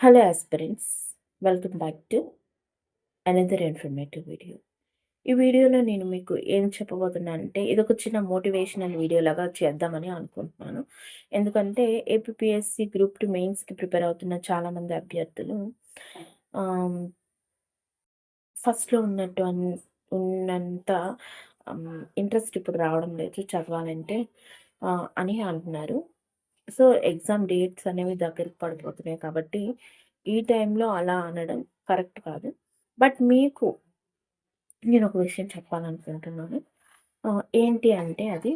Hello aspirants welcome back to another informative video ఈ వీడియోలో నేను మీకు ఏం చెప్పబోతున్నానంటే ఇది ఒక చిన్న మోటివేషనల్ వీడియో లాగా చేద్దామని అనుకుంటున్నాను. ఎందుకంటే ఏపీఎస్సి గ్రూప్ టు మెయిన్స్కి ప్రిపేర్ అవుతున్న చాలామంది అభ్యర్థులు ఫస్ట్లో ఉన్నట్టు ఉన్నంత ఇంట్రెస్ట్ ఇప్పుడు రావడం లేదు చదవాలంటే అని అంటున్నారు. సో ఎగ్జామ్ డేట్స్ అనేవి దగ్గరికి పడిపోతున్నాయి కాబట్టి ఈ టైంలో అలా అనడం కరెక్ట్ కాదు. బట్ మీకు నేను ఒక విషయం చెప్పాలనుకుంటున్నాను. ఏంటి అంటే అది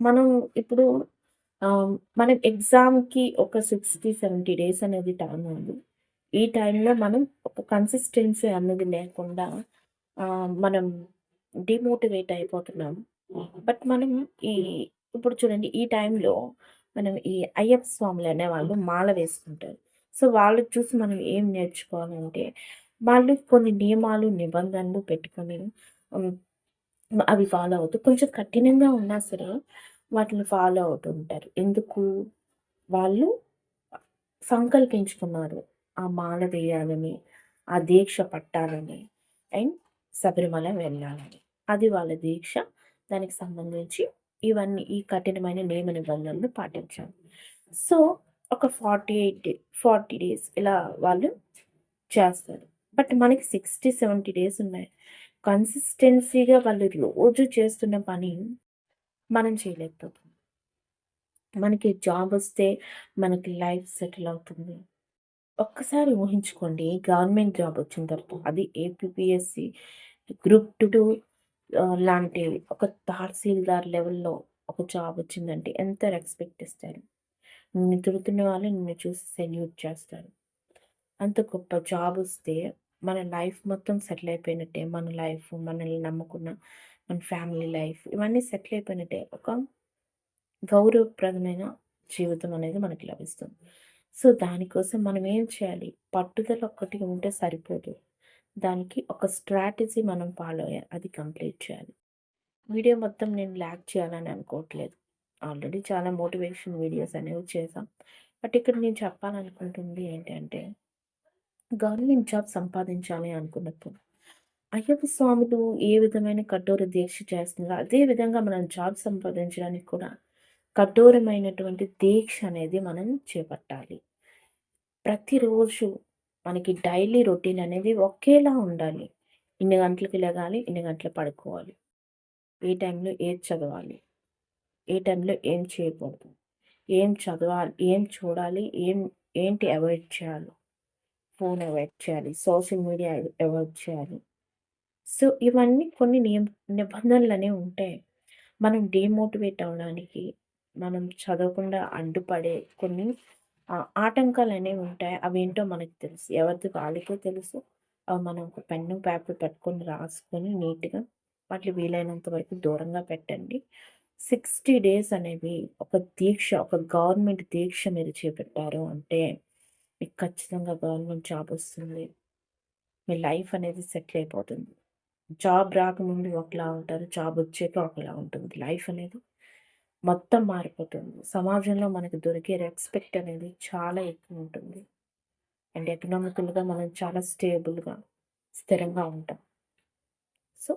మనం ఇప్పుడు మనం ఎగ్జామ్కి ఒక సిక్స్టీ సెవెంటీ డేస్ అనేది టైం ఉంది. ఈ టైంలో మనం ఒక కన్సిస్టెన్సీ అనేది లేకుండా మనం డిమోటివేట్ అయిపోతున్నాం. బట్ మనం ఈ ఇప్పుడు చూడండి ఈ టైంలో మనం ఈ అయ్యప్ప స్వాములు అనేవాళ్ళు మాల వేసుకుంటారు. సో వాళ్ళకి చూసి మనం ఏం నేర్చుకోవాలంటే వాళ్ళు కొన్ని నియమాలు నిబంధనలు పెట్టుకొని అవి ఫాలో అవుతూ కొంచెం కఠినంగా ఉన్నా సరే వాటిని ఫాలో అవుతూ ఉంటారు. ఎందుకు? వాళ్ళు సంకల్పించుకున్నారు. ఆ మాల వేయాలని ఆ దీక్ష పట్టాలని అండ్ శబరిమల వెళ్ళాలని. అది వాళ్ళ దీక్ష. దానికి సంబంధించి ఇవన్నీ ఈ కఠినమైన నియమ నిబంధనలు పాటించాలి సో ఒక ఫార్టీ ఎయిట్ ఫార్టీ డేస్ ఇలా వాళ్ళు చేస్తారు. బట్ మనకి సిక్స్టీ సెవెంటీ డేస్ ఉన్నాయి. కన్సిస్టెన్సీగా వాళ్ళు రోజు చేస్తున్న పని మనం చేయలేకపోతుంది మనకి జాబ్ వస్తే మనకి లైఫ్ సెటిల్ అవుతుంది. ఒక్కసారి ఊహించుకోండి గవర్నమెంట్ జాబ్ వచ్చిన తర్వాత అది ఏపీఎస్సి గ్రూప్ టూ లాంటి ఒక తహసీల్దార్ లెవెల్‌లో ఒక జాబ్ వచ్చిందంటే ఎంత రెస్పెక్ట్ ఇస్తారు. నిన్ను తిడుతున్న వాళ్ళు నిన్ను చూసి సెల్యూట్ చేస్తారు. అంత గొప్ప జాబ్ వస్తే మన లైఫ్ మొత్తం సెటిల్ అయిపోయినట్టే. మన లైఫ్, మనల్ని నమ్ముకున్న మన ఫ్యామిలీ లైఫ్ ఇవన్నీ సెటిల్ అయిపోయినట్టే. ఒక గౌరవప్రదమైన జీవితం అనేది మనకి లభిస్తుంది. సో, దానికోసం మనం ఏం చేయాలి? పట్టుదల ఒక్కటి ఉంటే సరిపోదు. దానికి ఒక స్ట్రాటజీ మనం ఫాలో అయ్యాలి అది కంప్లీట్ చేయాలి. వీడియో మొత్తం నేను ల్యాక్ చేయాలని అనుకోవట్లేదు. ఆల్రెడీ చాలా మోటివేషన్ వీడియోస్ అనేవి చేసాం బట్ ఇక్కడ నేను చెప్పాలనుకుంటుంది ఏంటంటే గవర్నమెంట్ జాబ్ సంపాదించాలి అనుకున్నప్పుడు అయ్యప్ప స్వాములు ఏ విధమైన కఠోర దీక్ష చేస్తున్నారో? అదే విధంగా మనం జాబ్ సంపాదించడానికి కూడా కఠోరమైనటువంటి దీక్ష అనేది మనం చేపట్టాలి. ప్రతిరోజు మనకి డైలీ రొటీన్ అనేది ఒకేలా ఉండాలి. ఇన్ని గంటలకి లేగాలి ఇన్ని గంటలు పడుకోవాలి. ఏ టైంలో ఏది చదవాలి? ఏ టైంలో ఏం చేయకూడదు? ఏం చదవాలి? ఏం చూడాలి? ఏం ఏంటి అవాయిడ్ చేయాలి? ఫోన్ అవాయిడ్ చేయాలి. సోషల్ మీడియా అవాయిడ్ చేయాలి. సో ఇవన్నీ కొన్ని నియమ నిబంధనలు అనేవి ఉంటాయి. మనం డిమోటివేట్ అవ్వడానికి మనం చదవకుండా అడ్డుపడే కొన్ని ఆటంకాలు అనేవి ఉంటాయి. అవి ఏంటో మనకు తెలుసు. ఎవరిది వాళ్ళకే తెలుసు. అవి మనం ఒక పెన్ను పేపర్ పెట్టుకొని రాసుకొని నీట్గా వాటిని వీలైనంత వరకు దూరంగా పెట్టండి. సిక్స్టీ డేస్ అనేవి ఒక దీక్ష ఒక గవర్నమెంట్ దీక్ష మీరు చేపట్టారు అంటే మీకు ఖచ్చితంగా గవర్నమెంట్ జాబ్ వస్తుంది. మీ లైఫ్ అనేది సెటిల్ అయిపోతుంది. జాబ్ రాకముందు ఒకలా ఉంటారు. జాబ్ వచ్చాక ఒకలా ఉంటుంది. లైఫ్ అనేది మొత్తం మారిపోతుంది. సమాజంలో మనకు దొరికే రెస్పెక్ట్ అనేది చాలా ఎక్కువ ఉంటుంది. అండ్ ఎకనామికల్గా మనం చాలా స్టేబుల్గా స్థిరంగా ఉంటాం. సో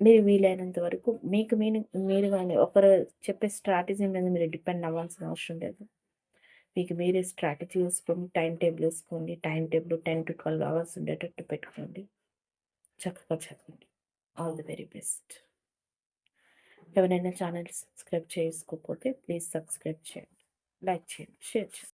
మీరు వీలైనంత వరకు మీకు మీరు మీరు కానీ ఒకరు చెప్పే స్ట్రాటజీ మీద మీరు డిపెండ్ అవ్వాల్సిన అవసరం లేదు. మీకు మీరే స్ట్రాటజీ వేసుకోండి టైం టేబుల్ వేసుకోండి time table ten to twelve hours ఉండేటట్టు పెట్టుకోండి. చక్కగా చదవండి. All the very best. ఎవరైనా ఛానల్ సబ్స్క్రైబ్ చేసుకోకపోతే ప్లీజ్ సబ్స్క్రైబ్ చేయండి. లైక్ చేయండి. షేర్ చేయండి.